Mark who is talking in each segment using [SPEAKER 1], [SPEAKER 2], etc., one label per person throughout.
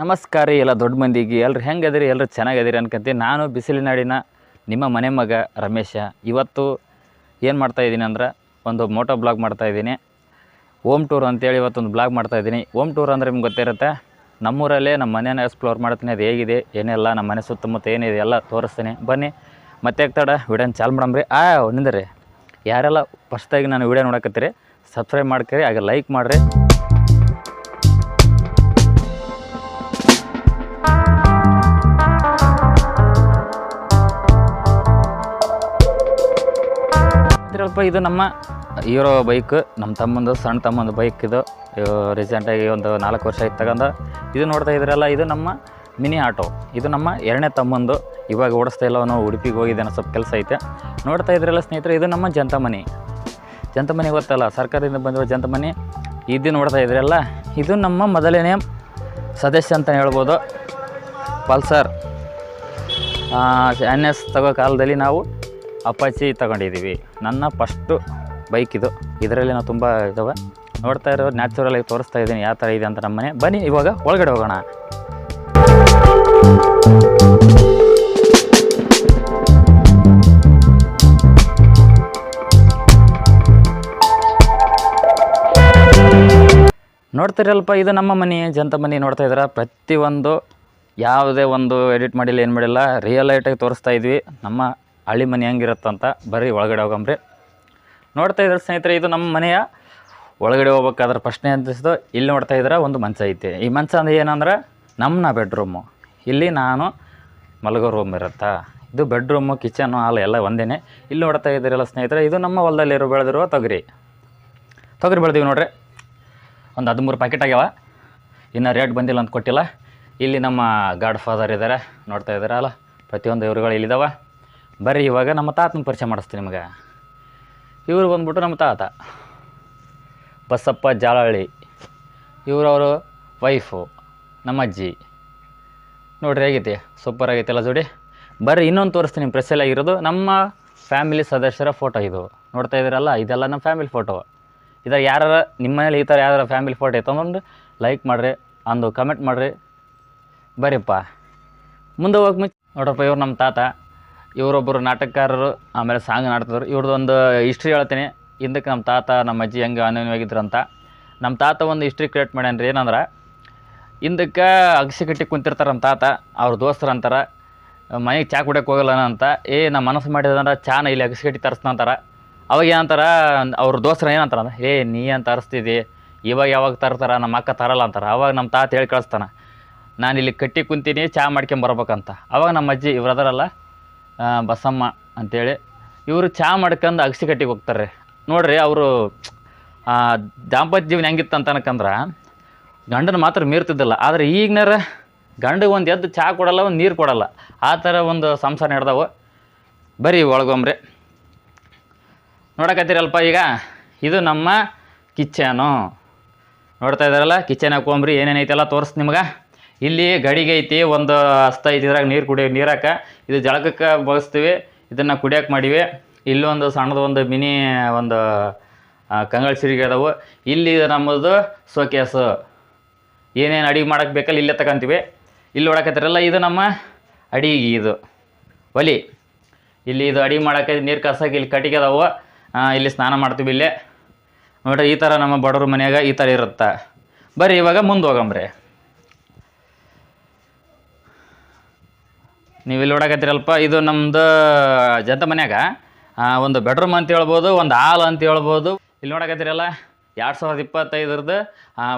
[SPEAKER 1] ನಮಸ್ಕಾರ ಎಲ್ಲ ದೊಡ್ಡ ಮಂದಿಗೆ. ಎಲ್ರು ಹೆಂಗೆ ಅದಿರಿ ಎಲ್ಲರೂ ಚೆನ್ನಾಗದಿರಿ ಅನ್ಕಂತೀನಿ. ನಾನು ಬಿಸಿಲಿನಾಡಿನ ನಿಮ್ಮ ಮನೆ ಮಗ ರಮೇಶ. ಇವತ್ತು ಏನು ಮಾಡ್ತಾ ಇದ್ದೀನಿ ಅಂದ್ರೆ ಒಂದು ಮೋಟೋ ಬ್ಲಾಗ್ ಮಾಡ್ತಾ ಇದ್ದೀನಿ. ಓಮ್ ಟೂರ್ ಅಂತೇಳಿ ಇವತ್ತೊಂದು ಬ್ಲಾಗ್ ಮಾಡ್ತಾ ಇದ್ದೀನಿ. ಓಮ್ ಟೂರ್ ಅಂದರೆ ನಿಮ್ಗೆ ಗೊತ್ತಿರುತ್ತೆ, ನಮ್ಮೂರಲ್ಲೇ ನಮ್ಮ ಮನೇನ ಎಕ್ಸ್ಪ್ಲೋರ್ ಮಾಡ್ತೀನಿ. ಅದು ಹೇಗಿದೆ, ಏನೆಲ್ಲ, ನಮ್ಮ ಮನೆ ಸುತ್ತಮುತ್ತ ಏನಿದೆ ಎಲ್ಲ ತೋರಿಸ್ತೀನಿ. ಬನ್ನಿ, ಮತ್ತೆ ತಡ ವಿಡಿಯೋನ ಚಾಲು ಮಾಡಮ್ರಿ ಆ, ನಿಂದ್ರಿ. ಯಾರೆಲ್ಲ ಫಸ್ಟಾಗಿ ನಾನು ವಿಡಿಯೋ ನೋಡಕತ್ತೀರಿ ಸಬ್ಸ್ಕ್ರೈಬ್ ಮಾಡ್ಕರಿ, ಹಾಗೆ ಲೈಕ್ ಮಾಡಿರಿ. ಇದ್ರಲ್ಪ ಇದು ನಮ್ಮ ಹೀರೋ ಬೈಕ್, ನಮ್ಮ ತಮ್ಮಂದು ಸಣ್ಣ ತಮ್ಮಂದು ಬೈಕ್ ಇದು. ರೀಸೆಂಟಾಗಿ ಒಂದು ನಾಲ್ಕು ವರ್ಷ ಆಯ್ತು ತಗೊಂಡ ಇದು ನೋಡ್ತಾ ಇದ್ರಲ್ಲ, ಇದು ನಮ್ಮ ಮಿನಿ ಆಟೋ. ಇದು ನಮ್ಮ ಎರಡನೇ ತಮ್ಮಂದು. ಇವಾಗ ಓಡಿಸ್ತಾ ಇಲ್ಲ ನಾವು ಉಡುಪಿಗೆ ಹೋಗಿದ್ದೇನೆ, ಸ್ವಲ್ಪ ಕೆಲಸ ಐತೆ. ನೋಡ್ತಾ ಇದ್ರಲ್ಲ ಸ್ನೇಹಿತರೆ, ಇದು ನಮ್ಮ ಜಂತ ಮನೆ ಜಂತ ಮನೆ ಗೊತ್ತಲ್ಲ, ಸರ್ಕಾರದಿಂದ ಬಂದಿರೋ ಜಂತ ಮನೆ ಇದು ನೋಡ್ತಾ ಇದ್ರಲ್ಲ, ಇದು ನಮ್ಮ ಮೊದಲನೇ ಸದಸ್ಯ ಅಂತ ಹೇಳ್ಬೋದು. ಪಲ್ಸರ್. ಎನ್ ಎಸ್ ತಗೋ ಕಾಲದಲ್ಲಿ ನಾವು ಅಪಾಚಿ ತಗೊಂಡಿದ್ದೀವಿ. ನನ್ನ ಫಸ್ಟು ಬೈಕ್ ಇದು. ಇದರಲ್ಲಿ ನಾವು ತುಂಬ ಇದ್ದಾವೆ ನೋಡ್ತಾ ಇರೋ ನ್ಯಾಚುರಲ್ ಆಗಿ ತೋರಿಸ್ತಾ ಇದ್ದೀನಿ ಯಾವ ಥರ ಇದೆ ಅಂತ ನಮ್ಮನೆ. ಬನ್ನಿ, ಇವಾಗ ಒಳಗಡೆ ಹೋಗೋಣ. ನೋಡ್ತಿರಲ್ಪ, ಇದು ನಮ್ಮ ಮನೆ ಜಂತ ಮನೆ ನೋಡ್ತಾ ಇದ್ದಾರೆ? ಪ್ರತಿಯೊಂದು ಯಾವುದೇ ಒಂದು ಎಡಿಟ್ ಮಾಡಿಲ್ಲ, ಏನು ಮಾಡಿಲ್ಲ ರಿಯಲ್ ಲೈಟಾಗಿ ತೋರಿಸ್ತಾ ಇದ್ವಿ. ನಮ್ಮ ಹಳ್ಳಿ ಮನೆ ಹೆಂಗಿರುತ್ತಂತ ಬರ್ರಿ ಒಳಗಡೆ ಹೋಗಂಬ್ರಿ ನೋಡ್ತಾ ಇದ್ರೆ ಸ್ನೇಹಿತರೆ, ಇದು ನಮ್ಮ ಮನೆಯ ಒಳಗಡೆ ಹೋಗ್ಬೇಕಾದ್ರೆ ಪ್ರಶ್ನೆ ಅನಿಸಿದ್ದು ಇಲ್ಲಿ ನೋಡ್ತಾ ಇದ್ರೆ ಒಂದು ಮಂಚ ಐತೆ. ಈ ಮಂಚ ಅಂದ್ರೆ ಏನಂದ್ರೆ ನಮ್ಮನ್ನ ಬೆಡ್ರೂಮು ಇಲ್ಲಿ ನಾನು ಮಲಗೋ ರೂಮ್ ಇರುತ್ತಾ? ಇದು ಬೆಡ್ರೂಮು ಕಿಚನು ಹಾಲು ಎಲ್ಲ ಒಂದೇ ಇಲ್ಲಿ ನೋಡ್ತಾ ಇದ್ದೀರಲ್ಲ ಸ್ನೇಹಿತರೆ, ಇದು ನಮ್ಮ ಹೊಲದಲ್ಲಿರೋ ಬೆಳೆದಿರುವ ತೊಗರಿ. ತೊಗರಿ ಬೆಳೆದೀವಿ ನೋಡ್ರಿ. ಒಂದು ಹದಿಮೂರು ಪ್ಯಾಕೆಟ್ ಆಗ್ಯಾವ. ಇನ್ನು ರೇಟ್ ಬಂದಿಲ್ಲ ಅಂತ ಕೊಟ್ಟಿಲ್ಲ. ಇಲ್ಲಿ ನಮ್ಮ ಗಾಡ್ ಫಾದರ್ ಇದ್ದಾರೆ ನೋಡ್ತಾ ಇದ್ದಾರಲ್ಲ, ಪ್ರತಿಯೊಂದು ಇವರುಗಳು ಇಲ್ಲಿದ್ದಾವೆ ಬರ್ರಿ, ಇವಾಗ ನಮ್ಮ ತಾತನ ಪರಿಚಯ ಮಾಡಿಸ್ತೀನಿ ನಿಮಗೆ. ಇವರು ಬಂದ್ಬಿಟ್ಟು ನಮ್ಮ ತಾತ. ಬಸಪ್ಪ ಜಾಲಹಳ್ಳಿ. ಇವರವರು ವೈಫು, ನಮ್ಮ ಅಜ್ಜಿ. ನೋಡ್ರಿ, ಹೇಗೈತಿ? ಸೂಪರ್ ಆಗೈತೆ ಎಲ್ಲ ಜೋಡಿ. ಬರ್ರಿ, ಇನ್ನೊಂದು ತೋರಿಸ್ತೀನಿ ಪ್ರೆಸ್ಸೆಲ್ಲ ಆಗಿರೋದು ನಮ್ಮ ಫ್ಯಾಮಿಲಿ ಸದಸ್ಯರ ಫೋಟೋ ಇದು. ನೋಡ್ತಾ ಇದ್ದೀರಲ್ಲ, ಇದೆಲ್ಲ ನಮ್ಮ ಫ್ಯಾಮಿಲಿ ಫೋಟೋ ಇದಾಗ ಯಾರು ನಿಮ್ಮ ಮನೇಲಿ ಈ ಥರ ಯಾರು ಫ್ಯಾಮಿಲಿ ಫೋಟೋ ಇತ್ತಂದ್ರೆ ಲೈಕ್ ಮಾಡಿರಿ, ಅಂದು ಕಮೆಂಟ್ ಮಾಡಿರಿ. ಬರ್ರಿಪ್ಪ. ಮುಂದೆ ಹೋಗಿ ಮುಂಚೆ ನೋಡ್ರಪ್ಪ, ಇವ್ರು ನಮ್ಮ ತಾತ. ಇವರೊಬ್ಬರು ನಾಟಕಕಾರರು ಆಮೇಲೆ ಸಾಂಗ್ ನಾಡ್ತಿದ್ರು ಇವ್ರದ್ದು ಒಂದು ಹಿಸ್ಟ್ರಿ ಹೇಳ್ತೀನಿ. ಹಿಂದಕ್ಕೆ ನಮ್ಮ ತಾತ ನಮ್ಮ ಅಜ್ಜಿ ಹೆಂಗೆ ಅನ್ಯೋನ್ಯವಾಗಿದ್ರು ಅಂತ ನಮ್ಮ ತಾತ ಒಂದು ಹಿಸ್ಟ್ರಿ ಕ್ರಿಯೇಟ್ ಮಾಡ್ಯಾನ್ರಿ. ಏನಂದ್ರೆ ಹಿಂದಕ್ಕೆ ಅಗಸೆ ಕಟ್ಟಿ ಕುಂತಿರ್ತಾರೆ ನಮ್ಮ ತಾತ ಅವ್ರ ದೋಸ್ತರು ಅಂತಾರೆ ಮನೆಗೆ ಚಾ ಕುಡಿಯೋಕೆ ಹೋಗಲ್ಲ ಅಂತ ಏ ನಮ್ಮ ಮನಸ್ಸು ಮಾಡಿದಂದ್ರೆ ಚಾನ ಇಲ್ಲಿ ಅಗಸೆ ಕಟ್ಟಿ ತರಿಸ್ನಂತಾರೆ ಅವಾಗ ಏನಂತಾರೆ ಅವ್ರ ದೋಸ್ತರ ಏನಂತಾರ ಅಂದ್ರೆ ಏ ನೀ ಏನು ತರಿಸ್ತಿದ್ದಿ ಇವಾಗ ಯಾವಾಗ ತರ್ತಾರ? ನಮ್ಮ ಅಕ್ಕ ತರಲ್ಲ ಅಂತಾರೆ. ಅವಾಗ ನಮ್ಮ ತಾತ ಹೇಳಿ ಕಳಿಸ್ತಾನೆ ನಾನು ಇಲ್ಲಿ ಕಟ್ಟಿ ಕುಂತೀನಿ ಚಾ ಮಾಡ್ಕೊಂಬರ್ಬೇಕಂತ ಅವಾಗ ನಮ್ಮ ಅಜ್ಜಿ ಇವ್ರು ಅದರಲ್ಲ ಆ, ಬಸಮ್ಮ ಅಂತೇಳಿ, ಇವರು ಚಾ ಮಾಡ್ಕೊಂಡು ಅಗಸಿ ಕಟ್ಟಿಗೆ ಹೋಗ್ತಾರೆ ನೋಡ್ರಿ ಅವರು ದಾಂಪತ್ಯ ಜೀವನ ಹೆಂಗಿತ್ತು ಅಂತ ಅನ್ಕಂದ್ರೆ, ಗಂಡನ ಮಾತ್ರ ಮೀರ್ತಿದ್ದಿಲ್ಲ. ಆದರೆ ಈಗಿನಾರ ಗಂಡಿಗೆ ಒಂದು ಎದ್ದು ಚಾ ಕೊಡಲ್ಲ, ಒಂದು ನೀರು ಕೊಡಲ್ಲ. ಆ ಥರ ಒಂದು ಸಂಸಾರ ನಡೆದವು. ಬರೀ ಒಳಗೊಮ್ರಿ. ನೋಡಕತ್ತೀರಲ್ಪ ಈಗ, ಇದು ನಮ್ಮ ಕಿಚನು. ನೋಡ್ತಾ ಇದ್ದಾರಲ್ಲ ಕಿಚನ್ ಹಾಕೊಂಬ್ರಿ ಏನೇನೈತೆಲ್ಲ ತೋರಿಸ್ ನಿಮ್ಗೆ. ಇಲ್ಲಿ ಗಡಿಗೆ ಐತಿ, ಒಂದು ಹಸ್ತ ಐತಿ, ಇದ್ರಾಗ ನೀರು ಕುಡಿಯೋ ನೀರಾಕ. ಇದು ಜಳಕಕ್ಕೆ ಬಳಸ್ತೀವಿ, ಇದನ್ನು ಕುಡಿಯೋಕೆ ಮಾಡೀವಿ. ಇಲ್ಲೊಂದು ಸಣ್ಣದು ಒಂದು ಮಿನಿ, ಒಂದು ಕಂಗಳ ಸಿರಿಗೆ ಅದಾವು. ಇಲ್ಲಿ ನಮ್ಮದು ಸೋಕೇಸು ಏನೇನು ಅಡಿಗೆ ಮಾಡಕ್ಕೆ ಬೇಕಲ್ಲ, ಇಲ್ಲೇ ತಗೊಂತೀವಿ ಇಲ್ಲಿ ನೋಡಕತ್ತೀರಲ್ಲ ಇದು ನಮ್ಮ ಅಡಿಗೆ ಇದು. ಒಲಿ. ಇಲ್ಲಿ ಇದು ಅಡಿಗೆ ಮಾಡೋಕೆ ನೀರು ಕಾಸಕ್ಕೆ ಇಲ್ಲಿ ಕಟ್ಟಿಗೆ ಅದಾವು. ಇಲ್ಲಿ ಸ್ನಾನ ಮಾಡ್ತೀವಿ ಇಲ್ಲೇ. ನೋಡ್ರಿ, ಈ ಥರ ನಮ್ಮ ಬಡವ್ರ ಮನೆಯಾಗ ಈ ಥರ ಇರುತ್ತೆ. ಬರ್ರಿ, ಇವಾಗ ಮುಂದೆ ಹೋಗಂಬ್ರಿ ನೀವು ಇಲ್ಲಿ ನೋಡಕತ್ತೀರಲ್ಪ ಇದು ನಮ್ಮದು ಜಂತ ಮನ್ಯಾಗ ಒಂದು ಬೆಡ್ರೂಮ್ ಅಂತ ಹೇಳ್ಬೋದು, ಒಂದು ಹಾಲ್ ಅಂತ ಹೇಳ್ಬೋದು. ಇಲ್ಲಿ ನೋಡಕತ್ತೀರಲ್ಲ, ಎರಡು ಸಾವಿರದ ಇಪ್ಪತ್ತೈದರದ್ದು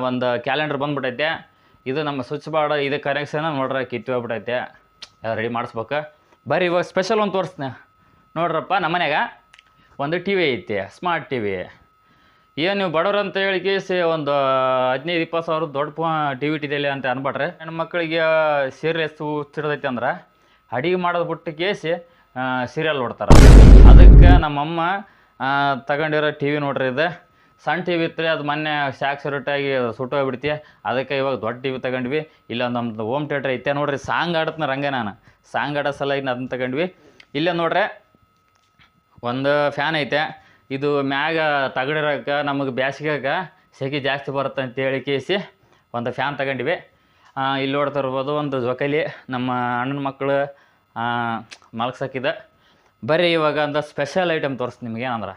[SPEAKER 1] ಒಂದು ಕ್ಯಾಲೆಂಡರ್ ಬಂದ್ಬಿಟ್ಟೈತೆ ಇದು ನಮ್ಮ ಸ್ವಿಚ್ ಬೋರ್ಡ್ ಇದು ಕನೆಕ್ಷನ್ ನೋಡ್ರಿ, ಕಿತ್ತು ಹೋಗ್ಬಿಟ್ಟೈತೆ ರೆಡಿ ಮಾಡಿಸ್ಬೇಕು. ಬರ್ರಿ ಇವಾಗ ಸ್ಪೆಷಲ್ ಒಂದು ತೋರಿಸ್ತೀನಿ ನೋಡ್ರಪ್ಪ, ನಮ್ಮ ಮನೆಯಾಗ ಒಂದು ಟಿ ವಿ ಐತಿ ಸ್ಮಾರ್ಟ್ ಟಿ ವಿ ಏನು ನೀವು ಬಡವ್ರು ಅಂತ ಹೇಳಿ ಕೇಸಿ ಒಂದು ಹದಿನೈದು, ಇಪ್ಪತ್ತು ಸಾವಿರ ದೊಡ್ಡ ಟಿ ವಿ ಟಿದಲ್ಲಿ ಅಂತ ಮಕ್ಕಳಿಗೆ ಸೀರಿಯಲ್ ಎಷ್ಟು ಹುಚ್ಚಿಡ್ದೈತಿ ಅಂದ್ರೆ ಅಡಿಗೆ ಮಾಡೋದು ಬಿಟ್ಟು ಕೇಸಿ ಸೀರಿಯಲ್ ನೋಡ್ತಾರೆ. ಅದಕ್ಕೆ ನಮ್ಮಮ್ಮ ತಗೊಂಡಿರೋ ಟಿ ವಿ ನೋಡ್ರಿ ಇದು. ಸಣ್ಣ ಟಿ ವಿ ಇತ್ತು ಅದು ಮೊನ್ನೆ ಶಾಕ್ ಸುರುಟಾಗಿ ಸುಟ್ಟೋಗ್ಬಿಡ್ತಿ ಅದಕ್ಕೆ ಇವಾಗ ದೊಡ್ಡ ಟಿ ವಿ ತಗೊಂಡ್ವಿ. ಇಲ್ಲ ನಮ್ಮದು ಹೋಮ್ ಥಿಯೇಟ್ರ್ ಐತೆ ನೋಡ್ರಿ, ಸಾಂಗ್ ಆಡತ್ನ ರಂಗೆ ನಾನು. ಸಾಂಗ್ ಆಡೋ ಸಲ ಅದನ್ನ ತಗೊಂಡ್ವಿ. ಇಲ್ಲೇ ನೋಡ್ರೆ, ಒಂದು ಫ್ಯಾನ್ ಐತೆ. ಇದು ಮ್ಯಾಗ ತಗಡಿರೋಕೆ ನಮಗೆ ಬ್ಯಾಸಿಗೆಗೆ ಸೆಕೆ ಜಾಸ್ತಿ ಬರುತ್ತೆ ಅಂತೇಳಿ ಕೇಸಿ ಒಂದು ಫ್ಯಾನ್ ತಗೊಂಡ್ವಿ. ಇಲ್ಲಿ ನೋಡ್ತಾ ಇರ್ಬೋದು, ಒಂದು ಜೊಕಲಿ. ನಮ್ಮ ಅಣ್ಣನ ಮಕ್ಕಳು ಮಲಗ್ಸಕ್ಕಿದೆ ಬರೀ ಇವಾಗ ಅಂತ ಸ್ಪೆಷಲ್ ಐಟಮ್ ತೋರಿಸ್ತೀನಿ ನಿಮ್ಗೆ ಏನಂದ್ರೆ.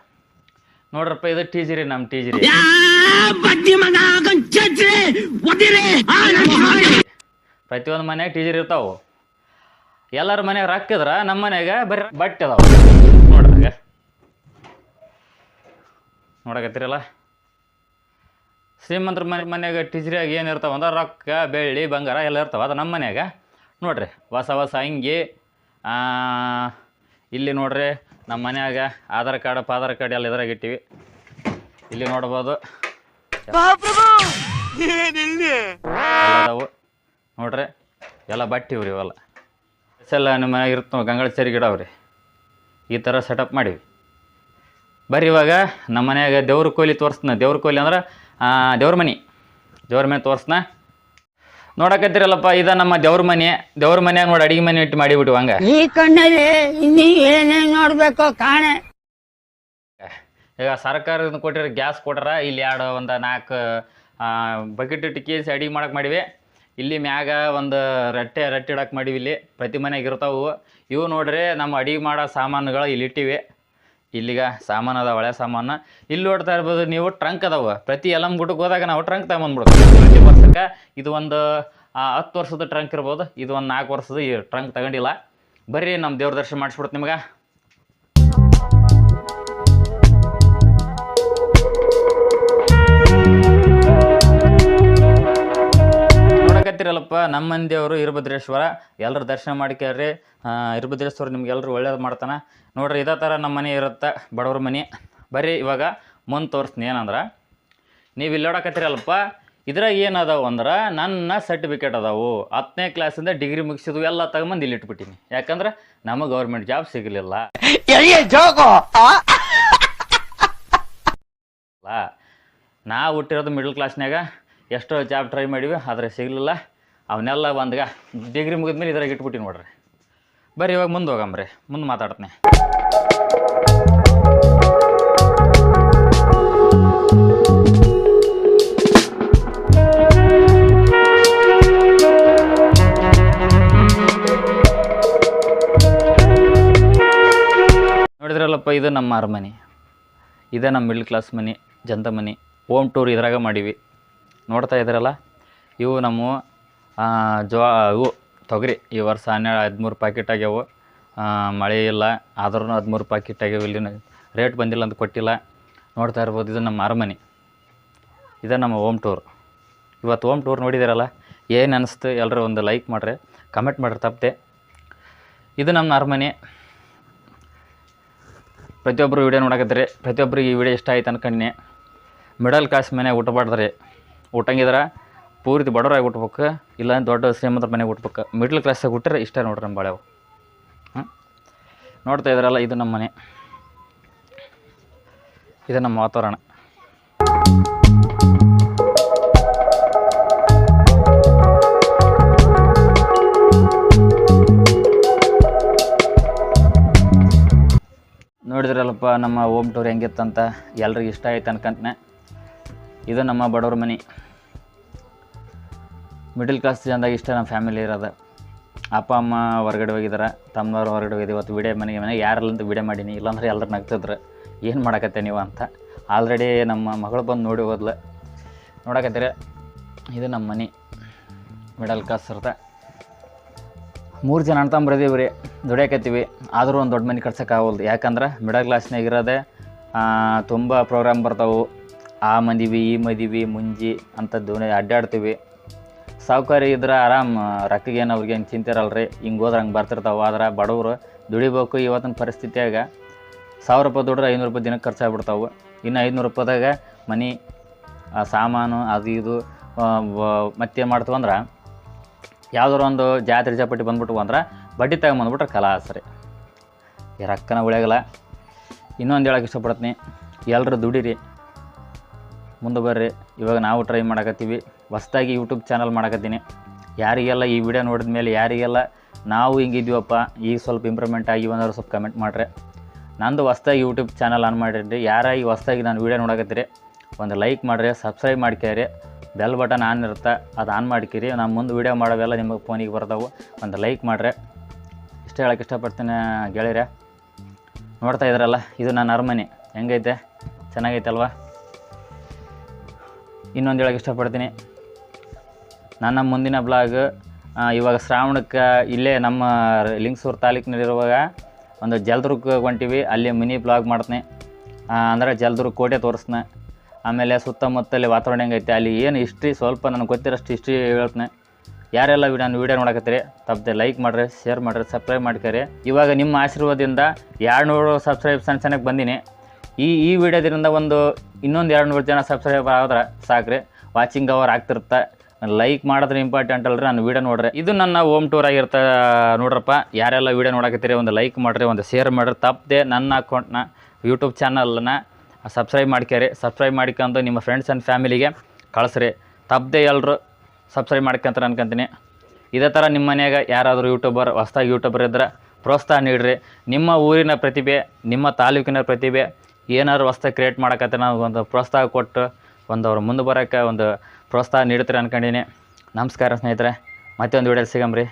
[SPEAKER 1] ನೋಡ್ರಪ್ಪ ಇದು ಟೀಜಿರಿ ನಮ್ಮ ಟೀಜಿರಿ. ಪ್ರತಿಯೊಂದು ಮನ್ಯಾಗ ಟೀಜಿರಿ ಇರ್ತಾವು. ಎಲ್ಲರ ಮನೆಯಾಗ ರೊಕ್ಕ ಇದ್ರ ನಮ್ಮ ಮನೆಯಾಗ ಬರೀ ಬಟ್ಟೆ ಅದಾವ. ನೋಡ್ರಿ ನೋಡಕತ್ತಿರಲ್ಲ? ಶ್ರೀಮಂತರ ಮನೆ ಮನೆಯಾಗ ಟೀಜರಿಯಾಗ ಏನು ಇರ್ತಾವ ಅಂದ್ರೆ ರೊಕ್ಕ ಬೆಳ್ಳಿ ಬಂಗಾರ ಎಲ್ಲ ಇರ್ತಾವ ಅದು ನಮ್ಮ ಮನೆಯಾಗ. ನೋಡ್ರಿ ಹೊಸ ಹೊಸ ಅಂಗಿ ಇಲ್ಲಿ ನೋಡ್ರಿ ನಮ್ಮ ಮನ್ಯಾಗ ಆಧಾರ್ ಕಾರ್ಡ್ ಪಾಧಾರ್ ಕಾರ್ಡ್ ಎಲ್ಲ ಇದ್ರಾಗ ಇಟ್ಟಿವಿ. ಇಲ್ಲಿ ನೋಡ್ಬೋದು. ಅದಾವು. ನೋಡ್ರಿ ಎಲ್ಲ ಬಟ್ಟೆ ಇವ್ರಿ ಇವೆಲ್ಲ. ಎಲ್ಲ ನಿಮ್ಮ ಮನೆಯಾಗ ಇರ್ತಾವ ಗಂಗಳ ಸೇರಿ ಗಿಡ ಅವ್ರಿ. ಈ ಥರ ಸೆಟಪ್ ಮಾಡಿವಿ. ಬರ್ರಿ ಇವಾಗ ನಮ್ಮ ಮನೆಯಾಗ ದೇವ್ರ ಕೋಲಿ ತೋರಿಸ್ತಾನೆ ದೇವ್ರ ಕೋಲಿ ಅಂದ್ರೆ ದೇವ್ರ ಮನೆ. ದೇವ್ರ ಮನೆ ತೋರಿಸ್ನ. ನೋಡಕತ್ತೀರಲ್ಲಪ್ಪ ಇದ ನಮ್ಮ ದೇವ್ರ ಮನೆ. ದೇವ್ರ ಮನ್ಯಾಗ ನೋಡಿ ಅಡಿಗೆ ಮನೆ ಇಟ್ಟು ಮಾಡಿಬಿಟ್ಟು ಹಂಗ.
[SPEAKER 2] ಈ ಕಣ್ಣಲ್ಲಿ ಇನ್ನೀ ಏನೇ ನೋಡ್ಬೇಕು ಕಾಣೆ.
[SPEAKER 1] ಈಗ ಸರ್ಕಾರದಿಂದ ಕೊಟ್ಟಿರೋ ಗ್ಯಾಸ್ ಕೊಟ್ರ ಇಲ್ಲಿ ಎರಡು ಒಂದು ನಾಲ್ಕು ಬಕೆಟ್ ಇಟ್ಟು ಕೇಸಿ ಅಡಿಗೆ ಮಾಡಕ್ಕೆ ಮಾಡಿವಿ. ಇಲ್ಲಿ ಮ್ಯಾಗ ಒಂದು ರಟ್ಟೆ ರಟ್ಟೆ ಇಡಕ್ಕೆ ಮಾಡಿವಿ ಇಲ್ಲಿ. ಪ್ರತಿ ಮನೆಗೆ ಇರ್ತಾವು. ಇವು ನೋಡ್ರಿ ನಮ್ಮ ಅಡಿಗೆ ಮಾಡೋ ಸಾಮಾನುಗಳು ಇಲ್ಲಿ ಇಟ್ಟಿವಿ. ಇಲ್ಲಿಗ ಸಾಮಾನು ಅದಾವ ಹಳೆ ಸಾಮಾನು. ಇಲ್ಲಿ ನೋಡ್ತಾ ಇರ್ಬೋದು ನೀವು ಟ್ರಂಕ್ ಅದಾವ. ಪ್ರತಿ ಎಲ್ಲಮ್ ಗುಟ್ಟಕ್ಕೆ ಹೋದಾಗ ನಾವು ಟ್ರಂಕ್ ತಗೊಂಬಂದ್ಬಿಡ್ತೀವಿ ಪ್ರತಿ ವರ್ಷಕ್ಕೆ ಇದು ಒಂದು ಹತ್ತು ವರ್ಷದ ಟ್ರಂಕ್ ಇರ್ಬೋದು. ಇದು ಒಂದು ನಾಲ್ಕು ವರ್ಷದ ಟ್ರಂಕ್ ತಗೊಂಡಿಲ್ಲ. ಬರ್ರಿ ನಮ್ಮ ದೇವ್ರ ದರ್ಶನ ಮಾಡಿಸ್ಬಿಡ್ತು ನಿಮ್ಗೆ. ನೋಡಕತ್ತೀರಲ್ಲಪ್ಪ ನಮ್ಮ ಮಂದಿಯವರು ಇರಭದ್ರೇಶ್ವರ ಎಲ್ಲರೂ ದರ್ಶನ ಮಾಡ್ಕ್ಯಾರ್ರಿ. ಆ, ಇರಭದ್ರೇಶ್ವರ ನಿಮ್ಗೆ ಎಲ್ಲರೂ ಒಳ್ಳೇದು ಮಾಡ್ತಾನೆ. ನೋಡ್ರಿ ಇದೇ ಥರ ನಮ್ಮ ಮನೆ ಇರುತ್ತೆ ಬಡವ್ರ ಮನೆ. ಬರ್ರಿ ಇವಾಗ ಮುಂದೆ ತೋರಿಸ್ತೀನಿ ಏನಂದ್ರೆ ನೀವು ಇಲ್ಲಿ ನೋಡಕತ್ತೀರಲ್ಲಪ್ಪ ಇದ್ರಾಗ ಏನು ಅದಾವು ಅಂದ್ರೆ ನನ್ನ ಸರ್ಟಿಫಿಕೇಟ್ ಅದಾವು. ಹತ್ತನೇ ಕ್ಲಾಸಿಂದ ಡಿಗ್ರಿ ಮುಗಿಸಿದ್ವು ಎಲ್ಲ ತಗೊಂಬಂದು ಇಲ್ಲಿ ಇಟ್ಬಿಟ್ಟಿನಿ. ಯಾಕಂದ್ರೆ ನಮಗೆ ಗೌರ್ಮೆಂಟ್ ಜಾಬ್ ಸಿಗಲಿಲ್ಲ. ನಾ ಹುಟ್ಟಿರೋದು ಮಿಡ್ಲ್ ಕ್ಲಾಸ್ನಾಗ ಎಷ್ಟೋ ಜಾಬ್ ಟ್ರೈ ಮಾಡೀವಿ ಆದರೆ ಸಿಗಲಿಲ್ಲ. ಅವನ್ನೆಲ್ಲ ಒಂದ್ಗ ಡಿಗ್ರಿ ಮುಗಿದ್ಮೇಲೆ ಇದ್ರಾಗ ಇಟ್ಬಿಟ್ಟು ನೋಡ್ರಿ. ಬರ್ರಿ, ಇವಾಗ ಮುಂದೆ ಹೋಗಂಬ್ರಿ ಮುಂದೆ ಮಾತಾಡ್ತೀನಿ. ನೋಡಿದ್ರಲ್ಲಪ್ಪ, ಇದು ನಮ್ಮ ಅರಮನೆ. ಇದೇ ನಮ್ಮ ಮಿಡ್ಲ್ ಕ್ಲಾಸ್ ಮನೆ, ಜಂತ ಮನೆ. ಹೋಮ್ ಟೂರ್ ಇದ್ರಾಗ ಮಾಡೀವಿ. ನೋಡ್ತಾ ಇದ್ರಲ್ಲ, ಇವು ನಮ್ಮ ಜೋ ಇವು ತೊಗರಿ, ಈ ವರ್ಷ ಹನ್ನೆರಡು ಹದಿಮೂರು ಪ್ಯಾಕೆಟ್ ಆಗ್ಯಾವು. ಮಳೆ ಇಲ್ಲ ಆದ್ರೂ ಹದಿಮೂರು ಪ್ಯಾಕೆಟ್ ಆಗ್ಯಾವ ಇಲ್ಲಿ. ರೇಟ್ ಬಂದಿಲ್ಲ ಅಂತ ಕೊಟ್ಟಿಲ್ಲ. ನೋಡ್ತಾ ಇರ್ಬೋದು, ಇದು ನಮ್ಮ ಅರಮನೆ. ಇದು ನಮ್ಮ ಓಮ್ ಟೂರ್ ಇವತ್ತು ಓಮ್ ಟೂರ್ ನೋಡಿದಿರಲ್ಲ? ಏನು ಅನಿಸ್ತು? ಎಲ್ಲರೂ ಒಂದು ಲೈಕ್ ಮಾಡಿರಿ ಕಮೆಂಟ್ ಮಾಡ್ರಿ ತಪ್ಪದೆ. ಇದು ನಮ್ಮ ಅರಮನೆ. ಪ್ರತಿಯೊಬ್ಬರು ವಿಡಿಯೋ ನೋಡಕತ್ತೀರಿ. ಪ್ರತಿಯೊಬ್ಬರಿಗೆ ಈ ವಿಡಿಯೋ ಇಷ್ಟ ಆಯ್ತು ಅನ್ಕೊಂಡಿ ಮಿಡಲ್ ಕ್ಲಾಸ್ ಊಟ ಊಟಬಾರ್ದ್ರಿ ಊಟಂಗಿದ್ರೆ ಪೂರ್ತಿ ಬಡವರಾಗಿ ಹುಟ್ಬೇಕು, ಇಲ್ಲ ದೊಡ್ಡ ಶ್ರೀಮಂತರ ಮನೆಗೆ ಹುಟ್ಬೇಕು. ಮಿಡ್ಲ್ ಕ್ಲಾಸಾಗಿ ಹುಟ್ಟರೆ ಇಷ್ಟ ನೋಡ್ರಿ ನಮ್ಮ ಬಾಳೆವು ನೋಡ್ತಾ ಇದ್ರಲ್ಲ ಇದು ನಮ್ಮ ಮನೆ. ಇದು ನಮ್ಮ ವಾತಾವರಣ. ನೋಡಿದ್ರಲ್ಲಪ್ಪ, ನಮ್ಮ ಹೋಮ್ ಟೂರ್ ಹೆಂಗಿತ್ತಂತ? ಎಲ್ರಿಗೂ ಇಷ್ಟ ಆಯ್ತು ಅನ್ಕಂತನೆ. ಇದು ನಮ್ಮ ಬಡವ್ರ ಮನೆ. ಮಿಡಲ್ ಕ್ಲಾಸ್ ಜನದಾಗ ಇಷ್ಟ ನಮ್ಮ ಫ್ಯಾಮಿಲಿ ಇರೋದು. ಅಪ್ಪ, ಅಮ್ಮ ಹೊರಗಡೆ ಹೋಗಿದ್ದಾರೆ ತಮ್ಮವ್ರು ಹೊರಗಡೆ ಹೋಗಿದ್ದು ಇವತ್ತು ವಿಡಿಯೋ ಮನೆಗೆ ಮನೆಗೆ ಅಂತ ವಿಡಿಯೋ ಮಾಡೀನಿ, ಇಲ್ಲಾಂದ್ರೆ ಎಲ್ಲರೂ ನಗ್ತಿದ್ರು. ಏನು ಮಾಡಕತ್ತೆ ನೀವು ಅಂತ. ಆಲ್ರೆಡಿ ನಮ್ಮ ಮಗಳು ಬಂದು ನೋಡಿ ಹೋದ್ಲು. ನೋಡಕತ್ತೀರಿ, ಇದು ನಮ್ಮ ಮನೆ ಮಿಡಲ್ ಕ್ಲಾಸ್ ಇರುತ್ತೆ. ಮೂರು ಜನ ಅಣ್ಣ ತಮ್ಮರದೀವಿ ರೀ ದುಡಿಯಾಕತ್ತೀವಿ. ಆದರೂ ಒಂದು ದೊಡ್ಡ ಮನೆ ಕಟ್ಸೋಕ್ಕಾಗಲ್ದು ಯಾಕಂದ್ರೆ ಮಿಡಲ್ ಕ್ಲಾಸ್ನಾಗ ಇರೋದೆ ತುಂಬ ಪ್ರೋಗ್ರಾಮ್ ಬರ್ತಾವೆ. ಆ ಮದಿವಿ, ಈ ಮದಿವಿ, ಮುಂಜಿ ಅಂಥದ್ದು ಅಡ್ಡಾಡ್ತೀವಿ. ಸಾವುಕಾರಿ ಇದ್ರೆ ಆರಾಮ್, ರೊಕ್ಕಗೇನು ಅವ್ರಿಗೇನು ಚಿಂತೆ ಇರಲ್ಲ ರೀ ಹಿಂಗೆ ಹೋದ್ರೆ ಹಂಗೆ ಬರ್ತಿರ್ತಾವೆ. ಆದ್ರೆ ಬಡವರು ದುಡಿಬೇಕು ಇವತ್ತಿನ ಪರಿಸ್ಥಿತಿಯಾಗ ಸಾವಿರ ರೂಪಾಯಿ ದುಡ್ರೆ ಐನೂರು ರೂಪಾಯಿ ದಿನಕ್ಕೆ ಖರ್ಚಾಗ್ಬಿಡ್ತಾವೆ. ಇನ್ನು ಐನೂರು ರೂಪಾಯಿದಾಗ ಮನೆ ಸಾಮಾನು ಅದು ಇದು ಮತ್ತೇನು ಮಾಡ್ತೀವಿ ಅಂದ್ರೆ ಯಾವ್ದಾರು ಒಂದು ಜಾತ್ರೆ ಜಾಪಟ್ಟಿ ಬಂದ್ಬಿಟ್ಟು ಅಂದ್ರೆ ಬಡ್ಡಿ ತಗೊಂಬಂದ್ಬಿಟ್ರೆ ಕಲಾ ರೀ. ಈ ರೊಕ್ಕನ ಉಳಿಯಾಗಲ್ಲ. ಇನ್ನೊಂದು ಹೇಳಕ್ಕೆ ಇಷ್ಟಪಡ್ತೀನಿ ಎಲ್ಲರೂ ದುಡೀರಿ, ಮುಂದೆ ಬರ್ರಿ. ಇವಾಗ ನಾವು ಟ್ರೈ ಮಾಡಕತ್ತೀವಿ. ಹೊಸ್ದಾಗಿ ಯೂಟ್ಯೂಬ್ ಚಾನಲ್ ಮಾಡಕತ್ತೀನಿ. ಯಾರಿಗೆಲ್ಲ ಈ ವಿಡಿಯೋ ನೋಡಿದ ಮೇಲೆ ಯಾರಿಗೆಲ್ಲ ನಾವು ಹಿಂಗಿದ್ದೀವಪ್ಪ ಈಗ ಸ್ವಲ್ಪ ಇಂಪ್ರೂವ್ಮೆಂಟ್ ಆಗಿ ಬಂದವರು ಸ್ವಲ್ಪ ಕಮೆಂಟ್ ಮಾಡ್ರೆ. ನಂದು ಹೊಸ್ದಾಗಿ ಯೂಟ್ಯೂಬ್ ಚಾನಲ್ ಆನ್ ಮಾಡಿರಿ ಯಾರಾಗಿ ಹೊಸ್ದಾಗಿ ನಾನು ವಿಡಿಯೋ ನೋಡಕತ್ತೀರಿ, ಒಂದು ಲೈಕ್ ಮಾಡಿರಿ ಸಬ್ಸ್ಕ್ರೈಬ್ ಮಾಡ್ಕ್ಯಾರಿ. ಬೆಲ್ ಬಟನ್ ಆನ್ ಇರುತ್ತೆ, ಅದು ಆನ್ ಮಾಡ್ಕಿರಿ ನಾನು ಮುಂದೆ ವೀಡಿಯೋ ಮಾಡೋವೆಲ್ಲ ನಿಮಗೆ ಫೋನಿಗೆ ಬರ್ತಾವೆ ಒಂದು ಲೈಕ್ ಮಾಡ್ರೆ. ಇಷ್ಟ ಹೇಳಕ್ಕೆ ಇಷ್ಟಪಡ್ತೀನಿ ಗೆಳೆಯರೆ. ನೋಡ್ತಾ ಇದ್ರಲ್ಲ, ಇದು ನನ್ನ ಅರಮನೆ. ಹೆಂಗೈತೆ? ಚೆನ್ನಾಗೈತೆ ಅಲ್ವಾ ಇನ್ನೊಂದು ಹೇಳಕ್ಕೆ ಇಷ್ಟಪಡ್ತೀನಿ. ನನ್ನ ಮುಂದಿನ ಬ್ಲಾಗ್ ಇವಾಗ ಶ್ರಾವಣಕ್ಕೆ ಇಲ್ಲೇ ನಮ್ಮ ಲಿಂಗಸೂರು ತಾಲೂಕಿನಲ್ಲಿರುವಾಗ ಒಂದು ಜಲದುರ್ಗ ಹೊಂಟಿವಿ ಅಲ್ಲಿ ಮಿನಿ ಬ್ಲಾಗ್ ಮಾಡ್ತೀನಿ. ಅಂದರೆ ಜಲದುರ್ಗ ಕೋಟೆ ತೋರಿಸ್ತೀನಿ. ಆಮೇಲೆ ಸುತ್ತಮುತ್ತಲಿ ವಾತಾವರಣ ಹೆಂಗೈತೆ, ಅಲ್ಲಿ ಏನು ಹಿಸ್ಟ್ರಿ ಸ್ವಲ್ಪ ನನಗೆ ಗೊತ್ತಿರೋಷ್ಟು ಹಿಸ್ಟ್ರಿ ಹೇಳ್ತೀನಿ. ಯಾರೆಲ್ಲ ವಿಡಿಯೋ ನಾನು ವೀಡಿಯೋ ನೋಡಕತ್ತೀರಿ, ತಪ್ಪದೆ ಲೈಕ್ ಮಾಡಿರಿ ಶೇರ್ ಮಾಡಿರಿ ಸಬ್ಸ್ಕ್ರೈಬ್ ಮಾಡ್ಕೊರಿ. ಇವಾಗ ನಿಮ್ಮ ಆಶೀರ್ವಾದದಿಂದ ಎರಡು ನೂರು ಸಬ್ಸ್ಕ್ರೈಬ್ ಸಣ್ಣ ಸಣ್ಣಕ್ಕೆ ಬಂದೀನಿ. ಈ ಈ ವಿಡಿಯೋದಿಂದ ಒಂದು ಇನ್ನೊಂದು ಎರಡು ನೂರು ಜನ ಸಬ್ಸ್ಕ್ರೈಬ್ ಆದ್ರೆ ಸಾಕ್ರಿ. ವಾಚಿಂಗ್ ಅವರ್ ಆಗ್ತಿರುತ್ತೆ? ಲೈಕ್ ಮಾಡಿದ್ರೆ ಇಂಪಾರ್ಟೆಂಟ್ ಅಲ್ರಿ, ನಾನು ವೀಡಿಯೋ ನೋಡ್ರಿ. ಇದು ನನ್ನ ಹೋಮ್ ಟೂರ್ ಆಗಿರ್ತ, ನೋಡ್ರಪ್ಪ, ಯಾರೆಲ್ಲ ವೀಡಿಯೋ ನೋಡಕತ್ತೀರಿ, ಒಂದು ಲೈಕ್ ಮಾಡಿರಿ, ಒಂದು ಶೇರ್ ಮಾಡಿರಿ. ತಪ್ಪದೆ ನನ್ನ ಅಕೌಂಟ್ನ ಯೂಟ್ಯೂಬ್ ಚಾನಲ್ನ ಸಬ್ಸ್ಕ್ರೈಬ್ ಮಾಡ್ಕ್ಯಾರಿ. ಸಬ್ಸ್ಕ್ರೈಬ್ ಮಾಡ್ಕೊಂಡು ನಿಮ್ಮ ಫ್ರೆಂಡ್ಸ್ ಆ್ಯಂಡ್ ಫ್ಯಾಮಿಲಿಗೆ ಕಳಿಸ್ರಿ. ತಪ್ಪದೆ ಎಲ್ಲರೂ ಸಬ್ಸ್ಕ್ರೈಬ್ ಮಾಡ್ಕೊಂತಾರೆ ಅನ್ಕೊಂತೀನಿ. ಇದೇ ಥರ ನಿಮ್ಮ ಮನೆಯಾಗ ಯಾರಾದರೂ ಯೂಟ್ಯೂಬರ್ ಹೊಸ್ದಾಗಿ ಯೂಟ್ಯೂಬರ್ ಇದ್ದರೆ ಪ್ರೋತ್ಸಾಹ ನೀಡ್ರಿ. ನಿಮ್ಮ ಊರಿನ ಪ್ರತಿಭೆ, ನಿಮ್ಮ ತಾಲೂಕಿನ ಪ್ರತಿಭೆ ಏನಾದ್ರು ಹೊಸ್ದಾಗಿ ಕ್ರಿಯೇಟ್ ಮಾಡಕತ್ತೆ ನಾವು ಒಂದು ಪ್ರೋತ್ಸಾಹ ಕೊಟ್ಟು ಒಂದು ಅವ್ರು ಮುಂದೆ ಬರೋಕ್ಕೆ ಒಂದು ಪ್ರೋತ್ಸಾಹ ನೀಡುತ್ತೀರ ಅನ್ಕೊಂಡಿನಿ ನಮಸ್ಕಾರ ಸ್ನೇಹಿತರೆ ಮತ್ತೆ ಒಂದು ವಿಡಿಯೋ ಸಿಗಮ್ರಿ